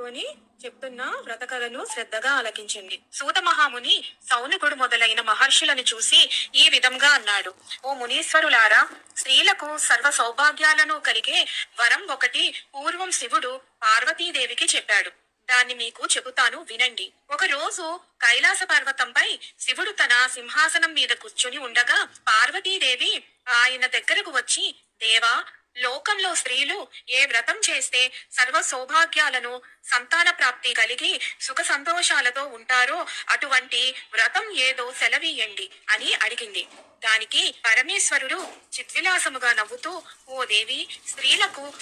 అనుకొని చెప్తున్న వ్రత కథను శ్రద్ధగా ఆలకించండి సూత మహాముని సౌనకుడు మొదలైన మహర్షులను చూసి ఈ విధంగా అన్నాడు. ఓ మునీశ్వరులారా స్త్రీలకు సర్వ సౌభాగ్యాలను కలిగే వరం ఒకటి పూర్వం శివుడు పార్వతీదేవికి చెప్పాడు. దాన్ని మీకు చెబుతాను వినండి. ఒక రోజు కైలాస పర్వతంపై శివుడు తన సింహాసనం మీద కూర్చుని ఉండగా పార్వతీదేవి ఆయన దగ్గరకు వచ్చి దేవా లోకంలో స్త్రీలు ఏ వ్రతం చేస్తే సర్వ సౌభాగ్యాలను సంతాన ప్రాప్తి కలిగి సుఖ సంతోషాలతో ఉంటారో అటువంటి వ్రతం ఏదో సెలవీయండి అని అడిగింది. దానికి పరమేశ్వరుడు చిద్విలాసముగా నవ్వుతూ ఓ దేవి స్త్రీలకు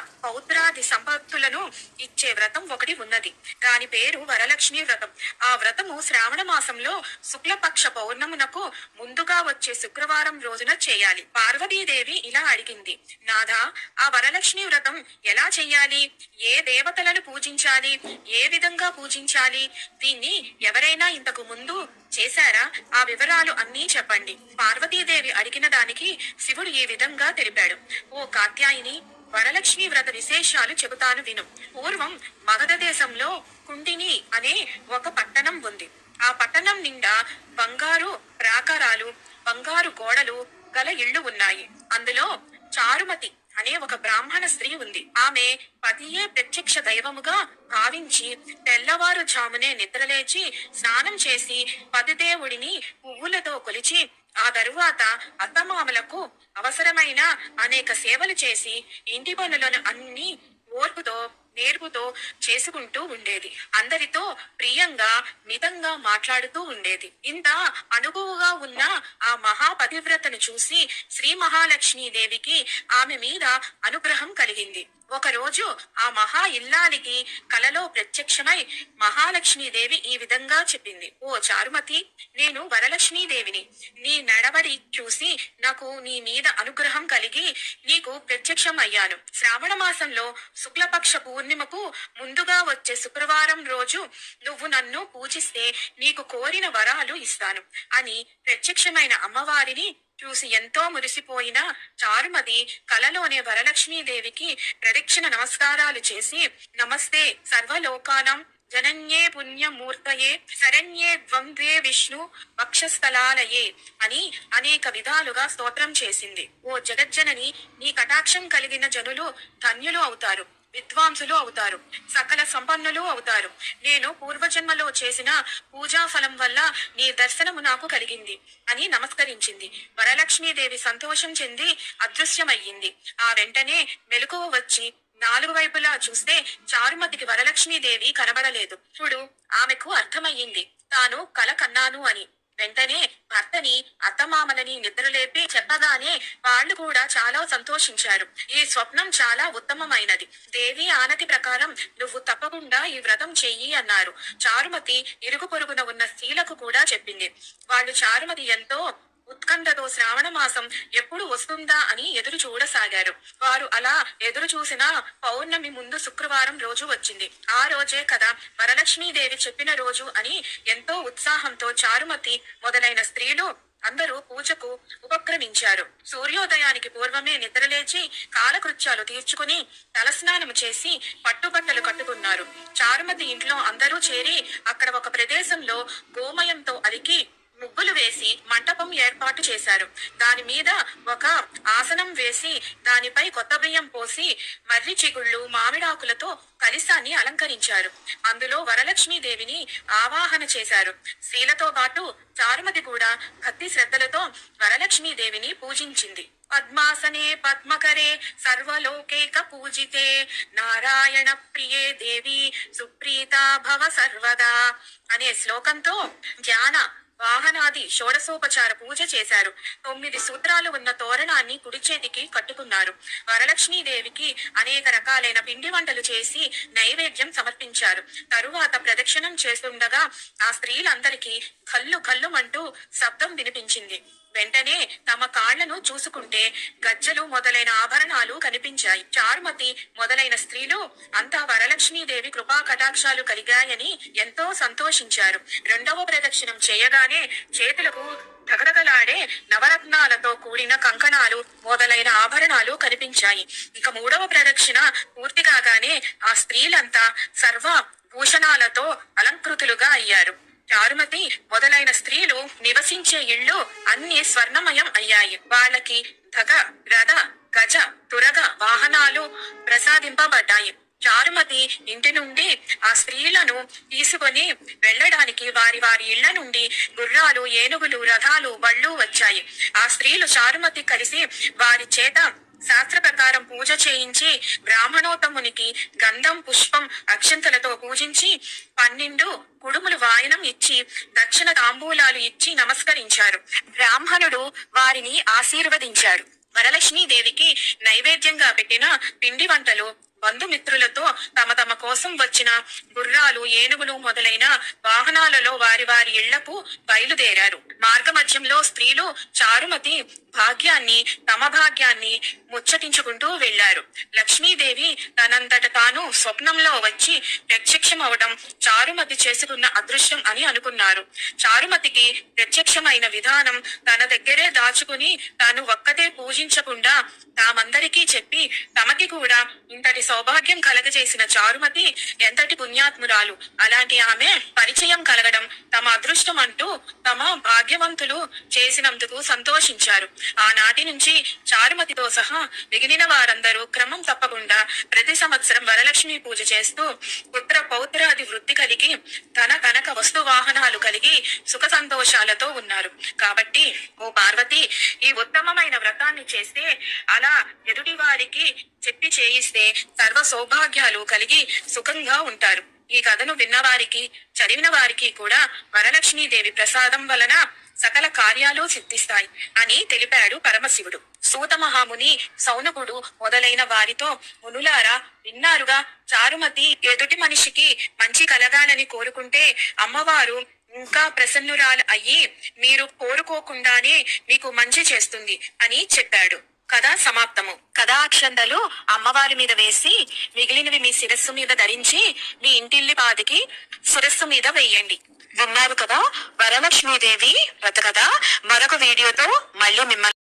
పౌత్రాది సంపత్తులను ఇచ్చే వ్రతం ఒకటి ఉన్నది. దాని పేరు వరలక్ష్మి వ్రతం. ఆ వ్రతము శ్రావణ మాసంలో శుక్లపక్ష పౌర్ణమునకు ముందుగా వచ్చే శుక్రవారం రోజున చేయాలి. పార్వతీదేవి ఇలా అడిగింది. నాథా ఆ వరలక్ష్మి వ్రతం ఎలా చెయ్యాలి? ఏ దేవతలను పూజించాలి? ఏ విధంగా పూజించాలి? దీన్ని ఎవరైనా ఇంతకు ముందు చేశారా? ఆ వివరాలు అన్నీ చెప్పండి. పార్వతీదేవి అడిగిన దానికి శివుడు ఈ విధంగా తెలిపాడు. ఓ కాత్యాయిని వరలక్ష్మి వ్రత విశేషాలు చెబుతాను విను. పూర్వం మగధ దేశంలో కుండిని అనే ఒక పట్టణం ఉంది. ఆ పట్టణం నిండా బంగారు ప్రాకారాలు బంగారు గోడలు గల ఇళ్ళు ఉన్నాయి. అందులో చారుమతి అనే ఒక బ్రాహ్మణ స్త్రీ ఉంది. ఆమె పతియే ప్రత్యక్ష దైవముగా భావించి తెల్లవారుజామునే నిద్రలేచి స్నానం చేసి పతిదేవుడిని పువ్వులతో కొలిచి ఆ తరువాత అత్తమామలకు అవసరమైన అనేక సేవలు చేసి ఇంటి పనులను అన్ని ఓర్పుతో నేర్పుతో చేసుకుంటూ ఉండేది. అందరితో ప్రియంగా మితంగా మాట్లాడుతూ ఉండేది. ఇంత అనుభవగా ఉన్న ఆ మహాపతివ్రతను చూసి శ్రీ మహాలక్ష్మీదేవికి ఆమె మీద అనుగ్రహం కలిగింది. ఒక రోజు ఆ మహా ఇల్లాలికి కలలో ప్రత్యక్షమై మహాలక్ష్మీదేవి ఈ విధంగా చెప్పింది. ఓ చారుమతి నేను వరలక్ష్మీదేవిని. నీ నడవడి చూసి నాకు నీ మీద అనుగ్రహం కలిగి నీకు ప్రత్యక్షం అయ్యాను. శ్రావణ మాసంలో శుక్లపక్ష పూర్ణిమకు ముందుగా వచ్చే శుక్రవారం రోజు నువ్వు నన్ను పూజిస్తే నీకు కోరిన వరాలు ఇస్తాను అని ప్రత్యక్షమైన అమ్మవారిని చూసి ఎంతో మురిసిపోయిన చారుమతి కలలోనే వరలక్ష్మీదేవికి ప్రదక్షిణ నమస్కారాలు చేసి నమస్తే సర్వలోకానం జనన్యే పుణ్యమూర్తయే శరణ్యే ద్వంద్వే విష్ణు వక్షస్థలాలయే అని అనేక విధాలుగా స్తోత్రం చేసింది. ఓ జగజ్జనని నీ కటాక్షం కలిగిన జనులు ధన్యులు అవుతారు. విద్వాంసులు అవుతారు. సకల సంపన్నులు అవుతారు. నేను పూర్వజన్మలో చేసిన పూజా ఫలం వల్ల నీ దర్శనము నాకు కలిగింది అని నమస్కరించింది. వరలక్ష్మీదేవి సంతోషం చెంది అదృశ్యమయ్యింది. ఆ వెంటనే మెలకువ వచ్చి నాలుగు వైపులా చూస్తే చారుమతికి వరలక్ష్మీదేవి కనబడలేదు. ఇప్పుడు ఆమెకు అర్థమయ్యింది. తాను కల కన్నాను అని. వెంటనే భర్తని అత్తమామలని నిద్రలేపి చెప్పగానే వాళ్ళు కూడా చాలా సంతోషించారు. ఈ స్వప్నం చాలా ఉత్తమమైనది. దేవి ఆనతి ప్రకారం నువ్వు తప్పకుండా ఈ వ్రతం చెయ్యి అన్నారు. చారుమతి ఇరుగు పొరుగున ఉన్న స్త్రీలకు కూడా చెప్పింది. వాళ్ళు చారుమతి ఎంతో ఉత్కంఠతో శ్రావణ మాసం ఎప్పుడు వస్తుందా అని ఎదురు చూడసాగారు. వారు అలా ఎదురు చూసిన పౌర్ణమి ముందు శుక్రవారం రోజు వచ్చింది. ఆ రోజే కదా వరలక్ష్మీదేవి చెప్పిన రోజు అని ఎంతో ఉత్సాహంతో చారుమతి మొదలైన స్త్రీలు అందరూ పూజకు ఉపక్రమించారు. సూర్యోదయానికి పూర్వమే నిద్రలేచి కాలకృత్యాలు తీర్చుకుని తలస్నానం చేసి పట్టుబట్టలు కట్టుకున్నారు. చారుమతి ఇంట్లో అందరూ చేరి అక్కడ ఒక ప్రదేశంలో గోమయంతో అలికి ముగ్గులు వేసి మంటపం ఏర్పాటు చేశారు. దాని మీద ఒక ఆసనం వేసి దానిపై కొత్త బియ్యం పోసి మర్రి చిగుళ్ళు మామిడాకులతో కలిసాన్ని అలంకరించారు. అందులో వరలక్ష్మీ దేవిని ఆవాహన చేశారు. స్త్రీలతో పాటు చారుమతి కూడా భక్తి శ్రద్ధలతో వరలక్ష్మీ దేవిని పూజించింది. పద్మాసనే పద్మకరే సర్వలోకేక పూజితే నారాయణ ప్రియే దేవి సుప్రీత భవ సర్వదా అనే శ్లోకంతో ధ్యాన వాహనాది షోడసోపచార పూజ చేశారు. తొమ్మిది సూత్రాలు ఉన్న తోరణాన్ని కుడి చేతికి కట్టుకున్నారు. వరలక్ష్మీదేవికి అనేక రకాలైన పిండి వంటలు చేసి నైవేద్యం సమర్పించారు. తరువాత ప్రదక్షిణం చేస్తుండగా ఆ స్త్రీలందరికీ కల్లు కల్లుమంటూ శబ్దం వినిపించింది. వెంటనే తమ కాళ్ళను చూసుకుంటే గజ్జలు మొదలైన ఆభరణాలు కనిపించాయి. చారుమతి మొదలైన స్త్రీలు అంతా వరలక్ష్మీదేవి కృపా కటాక్షాలు కలిగాయని ఎంతో సంతోషించారు. రెండవ ప్రదక్షిణం చేయగానే చేతులకు ధగధగలాడే నవరత్నాలతో కూడిన కంకణాలు మొదలైన ఆభరణాలు కనిపించాయి. ఇక మూడవ ప్రదక్షిణ పూర్తి కాగానే ఆ స్త్రీలంతా సర్వ భూషణాలతో అలంకృతులుగా అయ్యారు. చారుమతి మొదలైన స్త్రీలు నివసించే ఇళ్ళు అన్ని స్వర్ణమయం అయ్యాయి. వాళ్ళకి ధగ రథ గజ తురగ వాహనాలు ప్రసాదింపబడ్డాయి. చారుమతి ఇంటి నుండి ఆ స్త్రీలను తీసుకొని వెళ్ళడానికి వారి వారి ఇళ్ళ నుండి గుర్రాలు ఏనుగులు రథాలు బళ్ళు వచ్చాయి. ఆ స్త్రీలు చారుమతి కలిసి వారి చేత శాస్త్ర ప్రకారం పూజ చేయించి బ్రాహ్మణోత్తమునికి గంధం పుష్పం అక్షంతలతో పూజించి పన్నెండు కుడుములు ఇచ్చి దక్షిణ తాంబూలాలు ఇచ్చి నమస్కరించారు. బ్రాహ్మణుడు వారిని ఆశీర్వదించాడు. వరలక్ష్మీదేవికి నైవేద్యంగా పెట్టిన పిండి వంటలు బంధుమిత్రులతో తమ తమ కోసం వచ్చిన గుర్రాలు ఏనుగులు వాహనాలలో వారి వారి ఇళ్ళకు బయలుదేరారు. మార్గమధ్యంలో స్త్రీలు చారుమతి భాగ్యాన్ని తమ భాగ్యాన్ని ముచ్చటించుకుంటూ వెళ్ళారు లక్ష్మీదేవి తనంతట తాను స్వప్నంలో వచ్చి ప్రత్యక్షమవడం చారుమతి చేసుకున్న అదృశ్యం అని అనుకున్నారు. చారుమతికి ప్రత్యక్షమైన విధానం తన దగ్గరే దాచుకుని తాను ఒక్కతే పూజించకుండా తామందరికీ చెప్పి తమకి కూడా ఇంతటి సౌభాగ్యం కలగజేసిన చారుమతి ఎంతటి పుణ్యాత్మురాలు. అలాంటి ఆమె పరిచయం కలగడం తమ అదృష్టం అంటూ తమ భాగ్యవంతులు చేసినందుకు సంతోషించారు. ఆనాటి నుంచి చారుమతితో సహా మిగిలిన వారందరూ క్రమం తప్పకుండా ప్రతి సంవత్సరం వరలక్ష్మి పూజ చేస్తూ పుత్ర పౌత్రాది వృద్ధి కలిగి ధన కనక వస్తు వాహనాలు కలిగి సుఖ సంతోషాలతో ఉన్నారు. కాబట్టి ఓ పార్వతి ఈ ఉత్తమమైన వ్రతాన్ని చేస్తే అలా ఎదుటి వారికి చెప్పి చేయిస్తే సర్వ సౌభాగ్యాలు కలిగి సుఖంగా ఉంటారు. ఈ కథను విన్నవారికి చదివిన వారికి కూడా వరలక్ష్మీదేవి ప్రసాదం వలన సకల కార్యాలు సిద్ధిస్తాయి అని తెలిపాడు పరమశివుడు. సూత మహాముని సౌనకుడు మొదలైన వారితో మునులారా విన్నారుగా? చారుమతి ఎదుటి మనిషికి మంచి కలగాలని కోరుకుంటే అమ్మవారు ఇంకా ప్రసన్నురాలు అయ్యి మీరు కోరుకోకుండానే మీకు మంచి చేస్తుంది అని చెప్పాడు. కథ సమాప్తము. కథాక్షంతలు అమ్మవారి మీద వేసి మిగిలినవి మీ శిరస్సు మీద ధరించి మీ ఇంటిల్లి పాదికి శిరస్సు మీద వెయ్యండి విన్నారు కదా వరలక్ష్మీదేవి వ్రత కథ మరొక వీడియోతో మళ్ళీ మిమ్మల్ని